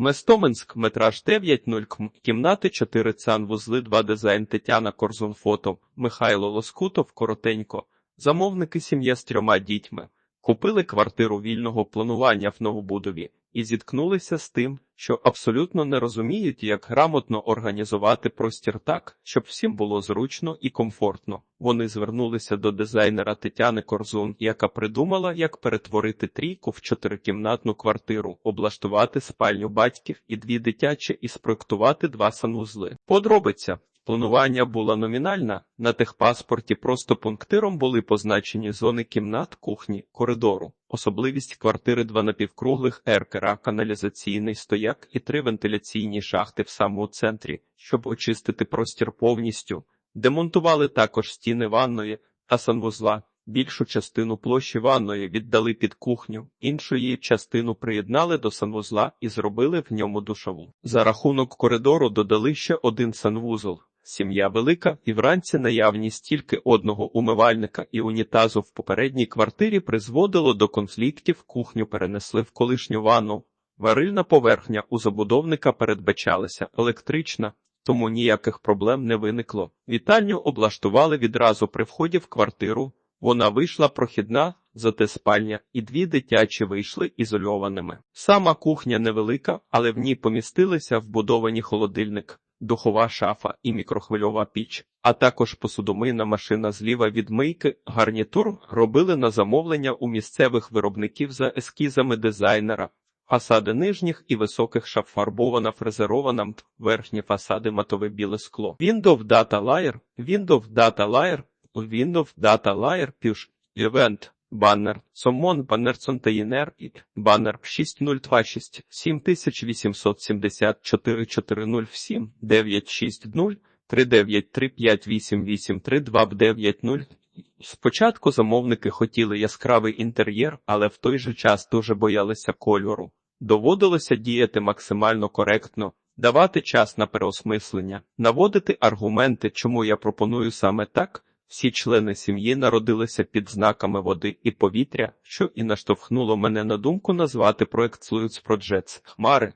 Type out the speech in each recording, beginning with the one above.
Местоменськ, метраж 9.0 км, кімнати 4 цанвузли 2 дизайн Тетяна Корзун фото, Михайло Лоскутов, коротенько. Замовники сім'я з трьома дітьми. Купили квартиру вільного планування в Новобудові і зіткнулися з тим, що абсолютно не розуміють, як грамотно організувати простір так, щоб всім було зручно і комфортно. Вони звернулися до дизайнера Тетяни Корзун, яка придумала, як перетворити трійку в чотирикімнатну квартиру, облаштувати спальню батьків і дві дитячі і спроектувати два санвузли. Подробиця. Планування була номінальна, на техпаспорті просто пунктиром були позначені зони кімнат, кухні, коридору. Особливість квартири два напівкруглих еркера, каналізаційний стояк і три вентиляційні шахти в самому центрі, щоб очистити простір повністю. Демонтували також стіни ванної та санвузла. Більшу частину площі ванної віддали під кухню, іншу її частину приєднали до санвузла і зробили в ньому душову. За рахунок коридору додали ще один санвузол. Сім'я велика, і вранці наявність тільки одного умивальника і унітазу в попередній квартирі призводило до конфліктів. Кухню перенесли в колишню ванну. Варильна поверхня у забудовника передбачалася електрична, тому ніяких проблем не виникло. Вітальню облаштували відразу при вході в квартиру. Вона вийшла прохідна, зате спальня, і дві дитячі вийшли ізольованими. Сама кухня невелика, але в ній помістилися вбудовані холодильник, духова шафа і мікрохвильова піч, а також посудомийна машина зліва від мийки. Гарнітур робили на замовлення у місцевих виробників за ескізами дизайнера. Фасади нижніх і високих шаф фарбована фрезерована мт, верхні фасади матове біле скло. Windows Data Layer, Windows Data Layer, Windows Data Layer, Push, Event, Баннер, Сомон, Баннер Контейнер, і Баннер 6026, 7874 407 960 3935883 Спочатку замовники хотіли яскравий інтер'єр, але в той же час дуже боялися кольору. Доводилося діяти максимально коректно, давати час на переосмислення, наводити аргументи, чому я пропоную саме так. Всі члени сім'ї народилися під знаками води і повітря, що і наштовхнуло мене на думку назвати проект Sluice Projects Хмари.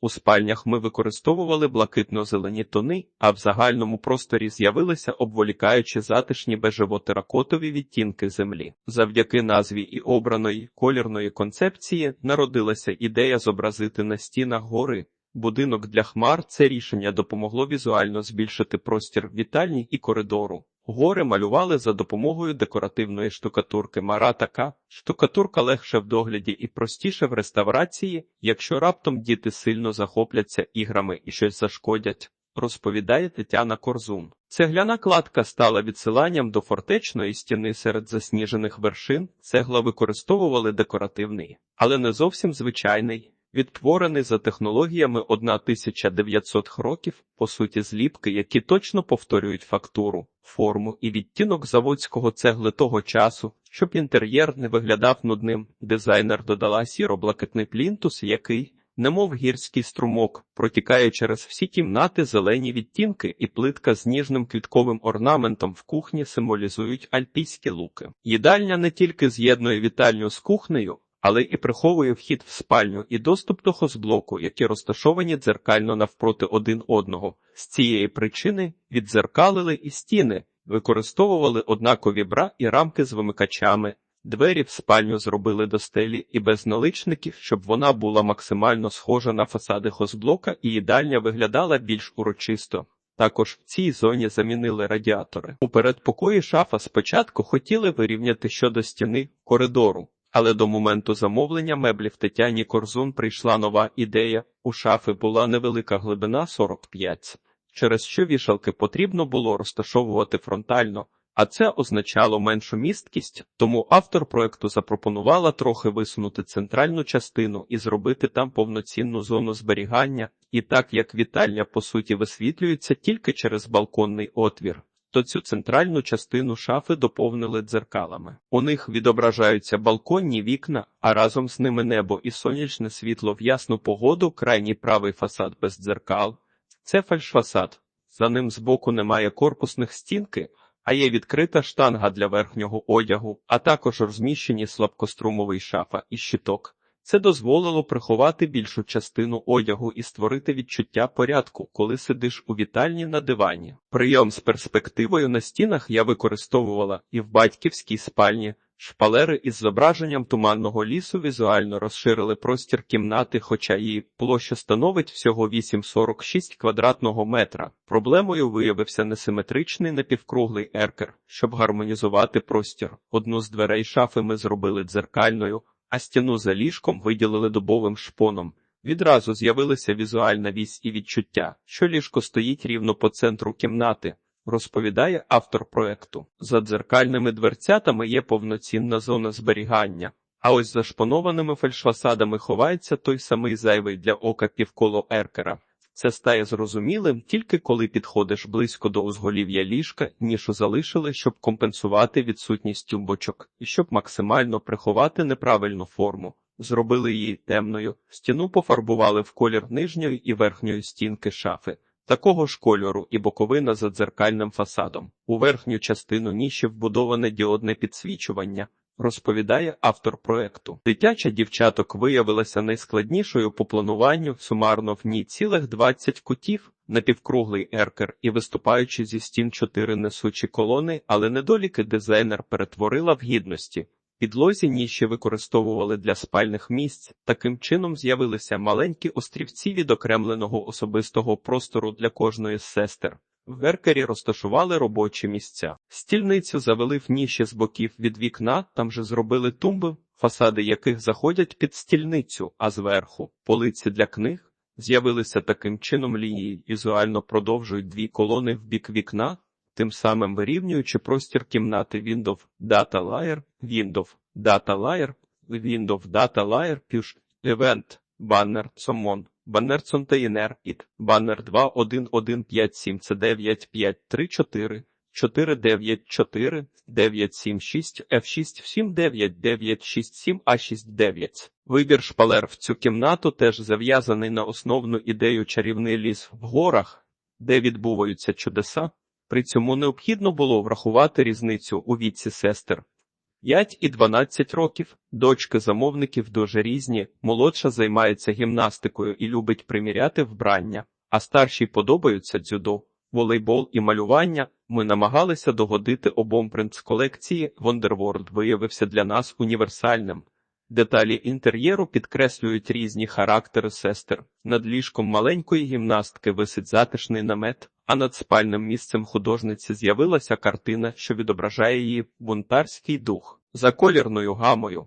У спальнях ми використовували блакитно-зелені тони, а в загальному просторі з'явилися обволікаючі затишні бежево-теракотові відтінки землі. Завдяки назві і обраної колірної концепції народилася ідея зобразити на стінах гори. Будинок для хмар це рішення допомогло візуально збільшити простір вітальні і коридору. Гори малювали за допомогою декоративної штукатурки Мара така. Штукатурка легше в догляді і простіше в реставрації, якщо раптом діти сильно захопляться іграми і щось зашкодять, розповідає Тетяна Корзун. Цегляна кладка стала відсиланням до фортечної стіни серед засніжених вершин. Цегла використовували декоративний, але не зовсім звичайний. Відтворений за технологіями 1900 років, по суті, зліпки, які точно повторюють фактуру, форму і відтінок заводського цегли того часу, щоб інтер'єр не виглядав нудним. Дизайнер додала сіро-блакитний плінтус, який, немов гірський струмок, протікає через всі кімнати зелені відтінки, і плитка з ніжним квітковим орнаментом в кухні символізують альпійські луки. Їдальня не тільки з'єднує вітальню з кухнею але і приховує вхід в спальню і доступ до хозблоку, які розташовані дзеркально навпроти один одного. З цієї причини віддзеркалили і стіни, використовували однакові бра і рамки з вимикачами. Двері в спальню зробили до стелі і без наличників, щоб вона була максимально схожа на фасади хозблока і їдальня виглядала більш урочисто. Також в цій зоні замінили радіатори. У передпокої шафа спочатку хотіли вирівняти щодо стіни коридору, але до моменту замовлення меблів Тетяні Корзун прийшла нова ідея. У шафи була невелика глибина 45, через що вішалки потрібно було розташовувати фронтально, а це означало меншу місткість, тому автор проекту запропонувала трохи висунути центральну частину і зробити там повноцінну зону зберігання, і так як вітальня по суті висвітлюється тільки через балконний отвір то цю центральну частину шафи доповнили дзеркалами. У них відображаються балконні вікна, а разом з ними небо і сонячне світло в ясну погоду, крайній правий фасад без дзеркал. Це фальшфасад. За ним збоку немає корпусних стінки, а є відкрита штанга для верхнього одягу, а також розміщені слабкострумовий шафа і щиток. Це дозволило приховати більшу частину одягу і створити відчуття порядку, коли сидиш у вітальні на дивані. Прийом з перспективою на стінах я використовувала і в батьківській спальні. Шпалери із зображенням туманного лісу візуально розширили простір кімнати, хоча її площа становить всього 8,46 квадратного метра. Проблемою виявився несиметричний напівкруглий еркер. Щоб гармонізувати простір, одну з дверей шафи ми зробили дзеркальною, а стіну за ліжком виділили дубовим шпоном. Відразу з'явилася візуальна вісь і відчуття, що ліжко стоїть рівно по центру кімнати розповідає автор проекту. За дзеркальними дверцятами є повноцінна зона зберігання, а ось за шпонованими фальшфасадами ховається той самий зайвий для ока півколо еркера. Це стає зрозумілим тільки коли підходиш близько до узголів'я ліжка, нішу залишили, щоб компенсувати відсутність тюмбочок і щоб максимально приховати неправильну форму. Зробили її темною, стіну пофарбували в колір нижньої і верхньої стінки шафи. Такого ж кольору і боковина за дзеркальним фасадом. У верхню частину ніші вбудоване діодне підсвічування, розповідає автор проекту. Дитяча дівчаток виявилася найскладнішою по плануванню, сумарно в ній цілих 20 кутів, напівкруглий еркер і виступаючи зі стін чотири несучі колони, але недоліки дизайнер перетворила в гідності. Підлозі ніші використовували для спальних місць. Таким чином з'явилися маленькі острівці відокремленого особистого простору для кожної з сестер. Веркері розташували робочі місця. Стільницю завели в ніші з боків від вікна, там же зробили тумби, фасади яких заходять під стільницю, а зверху полиці для книг. З'явилися таким чином лінії, візуально продовжують дві колони в бік вікна, тим самим вирівнюючи простір кімнати Windows Data Layer, Windows Data Layer, Windows Data Layer, Push, Event, Banner, Summon, It, Banner 21157 c 9534 494 976 F6 79967 A69. Вибір шпалер в цю кімнату теж зав'язаний на основну ідею чарівний ліс в горах, де відбуваються чудеса. При цьому необхідно було врахувати різницю у віці сестер. 5 і 12 років, дочки замовників дуже різні, молодша займається гімнастикою і любить приміряти вбрання, а старшій подобаються дзюдо, волейбол і малювання. Ми намагалися догодити обом принц колекції. Wonderworld виявився для нас універсальним. Деталі інтер'єру підкреслюють різні характери сестер. Над ліжком маленької гімнастки висить затишний намет, а над спальним місцем художниці з'явилася картина, що відображає її бунтарський дух за колірною гамою.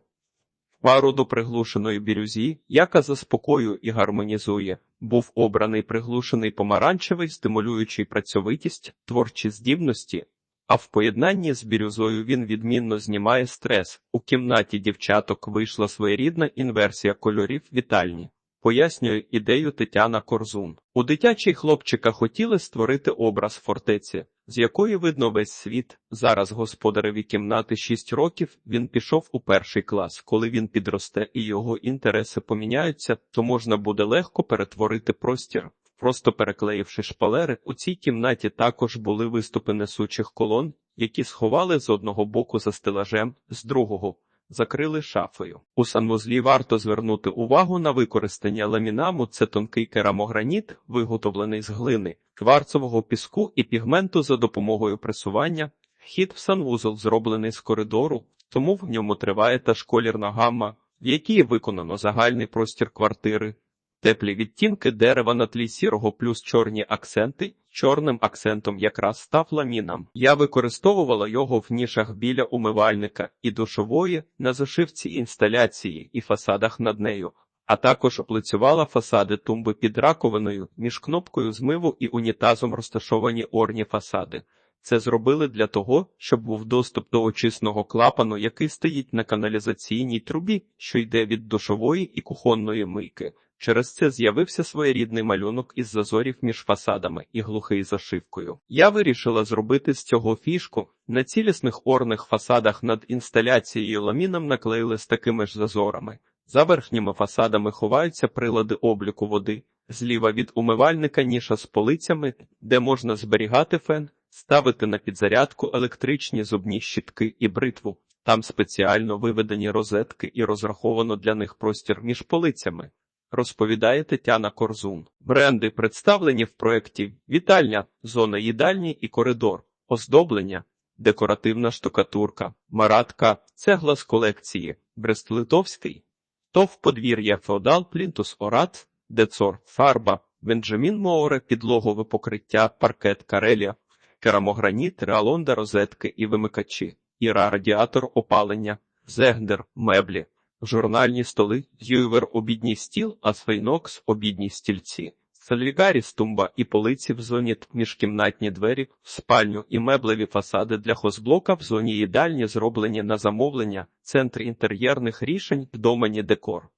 Пару до приглушеної бірюзі, яка заспокоює і гармонізує, був обраний приглушений помаранчевий, стимулюючий працьовитість, творчі здібності, а в поєднанні з бірюзою він відмінно знімає стрес. У кімнаті дівчаток вийшла своєрідна інверсія кольорів вітальні. Пояснює ідею Тетяна Корзун. У дитячий хлопчика хотіли створити образ фортеці, з якої видно весь світ. Зараз господареві кімнати 6 років він пішов у перший клас. Коли він підросте і його інтереси поміняються, то можна буде легко перетворити простір. Просто переклеївши шпалери, у цій кімнаті також були виступи несучих колон, які сховали з одного боку за стелажем, з другого закрили шафою. У санвузлі варто звернути увагу на використання ламінаму. Це тонкий керамограніт, виготовлений з глини, кварцового піску і пігменту за допомогою пресування. Вхід в санвузол зроблений з коридору, тому в ньому триває та школірна гамма, в якій виконано загальний простір квартири. Теплі відтінки дерева на тлі сірого плюс чорні акценти. Чорним акцентом якраз став ламіном. Я використовувала його в нішах біля умивальника і душової на зашивці інсталяції і фасадах над нею, а також оплицювала фасади тумби під раковиною між кнопкою змиву і унітазом розташовані орні фасади. Це зробили для того, щоб був доступ до очисного клапану, який стоїть на каналізаційній трубі, що йде від душової і кухонної мийки. Через це з'явився своєрідний малюнок із зазорів між фасадами і глухий зашивкою. Я вирішила зробити з цього фішку. На цілісних орних фасадах над інсталяцією ламіном наклеїли з такими ж зазорами. За верхніми фасадами ховаються прилади обліку води, зліва від умивальника ніша з полицями, де можна зберігати фен, ставити на підзарядку електричні зубні щітки і бритву. Там спеціально виведені розетки і розраховано для них простір між полицями. Розповідає Тетяна Корзун. Бренди представлені в проєкті Вітальня, зона їдальні і коридор, оздоблення, декоративна штукатурка, маратка, цегла з колекції, Брест-Литовський, ТОВ подвір'я Феодал Плінтус Орат, Децор, Фарба, Бенджамін Моуре, підлогове покриття, паркет Карелія, керамограніт, реалонда, розетки і вимикачі, Іра, радіатор, опалення, Зегдер, меблі, журнальні столи, Юйвер, обідній стіл, Асфейнокс, обідні стільці. Сальвігаріс, тумба і полиці в зоні міжкімнатні двері, спальню і меблеві фасади для хозблока в зоні їдальні зроблені на замовлення, центр інтер'єрних рішень, домані декор.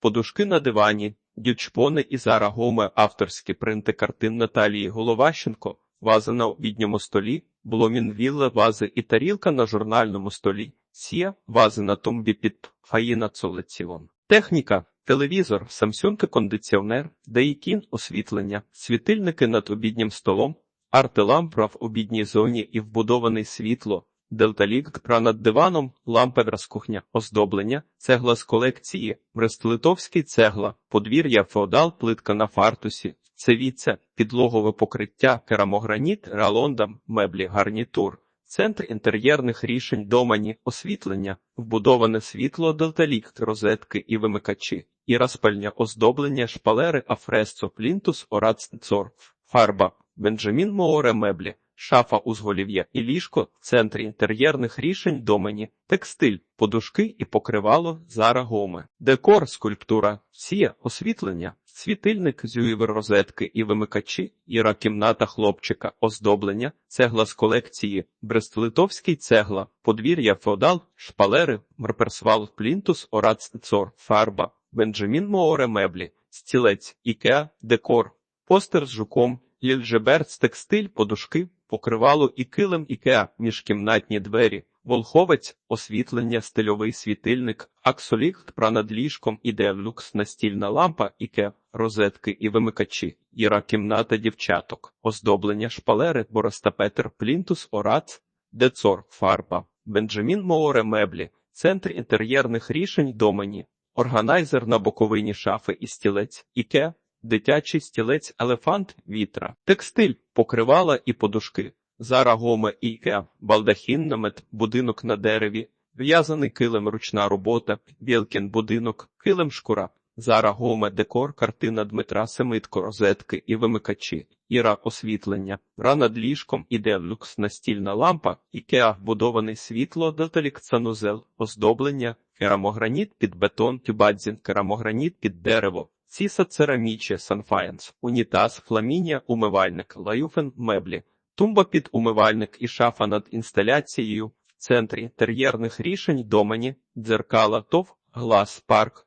Подушки на дивані, дючпони і Зара Гоме, авторські принти картин Наталії Головащенко, ваза на обідньому столі, Бломін Вілла, вази і тарілка на журнальному столі, Сія, вази на тумбі під Фаїна Цолеціон. Техніка, телевізор, Samsung кондиціонер, Дейкін освітлення, світильники над обіднім столом, арти-лампа в обідній зоні і вбудований світло, Делталік над диваном, лампа з кухня, оздоблення, цегла з колекції, Брест-Литовський цегла, подвір'я феодал, плитка на фартусі, цевіця, підлогове покриття, керамограніт, реалонда, меблі, гарнітур. Центр інтер'єрних рішень домані, освітлення, вбудоване світло, делталікт, розетки і вимикачі, і розпальня оздоблення, шпалери, афресцо, плінтус, ораццор, фарба, Бенджамін Мооре меблі, шафа узголів'я і ліжко, центр інтер'єрних рішень домані, текстиль, подушки і покривало, зара гоми, декор, скульптура, сія, освітлення, світильник, зюївер розетки і вимикачі, іра кімната хлопчика, оздоблення, цегла з колекції, Брест-Литовський цегла, подвір'я феодал, шпалери, мерперсвал, плінтус, ораццор, фарба, Бенджамін Мооре меблі, стілець, ікеа, декор, постер з жуком, Лільжеберц, текстиль, подушки, покривало і килим ікеа, міжкімнатні двері, волховець, освітлення, стильовий світильник, аксоліхт, пра над ліжком, ідеалюкс, настільна лампа, іке, розетки і вимикачі, іра кімната дівчаток, оздоблення шпалери, боростапетер, плінтус, орац, децор, фарба, Бенджамін Мооре меблі, центр інтер'єрних рішень домані, органайзер на боковині шафи і стілець, іке, дитячий стілець, елефант, вітра, текстиль, покривала і подушки, зара гоме ікеа, балдахін намет, будинок на дереві, в'язаний килим ручна робота, Вілкін будинок, килим шкура, зара гоме декор, картина Дмитра Семитко, розетки і вимикачі, іра освітлення, ра над ліжком, іде люкс настільна лампа, ікеа вбудований світло, деталік санузел, оздоблення, керамограніт під бетон, тюбадзін, керамограніт під дерево. Сіса цераміче, Санфаєнс, унітаз, фламінія, умивальник, лаюфен, меблі, тумба під умивальник і шафа над інсталяцією, центр інтер'єрних рішень, домані, дзеркала, тов, глас, парк,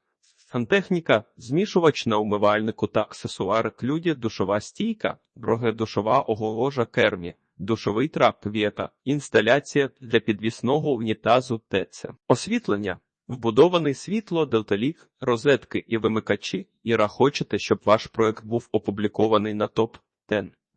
сантехніка, змішувач на умивальнику та аксесуари клюді, душова стійка, душова огорожа кермі, душовий трап вєта, інсталяція для підвісного унітазу ТЕЦ, освітлення. Вбудований світло, делталік, розетки і вимикачі, Іра хочете, щоб ваш проект був опублікований на топ 10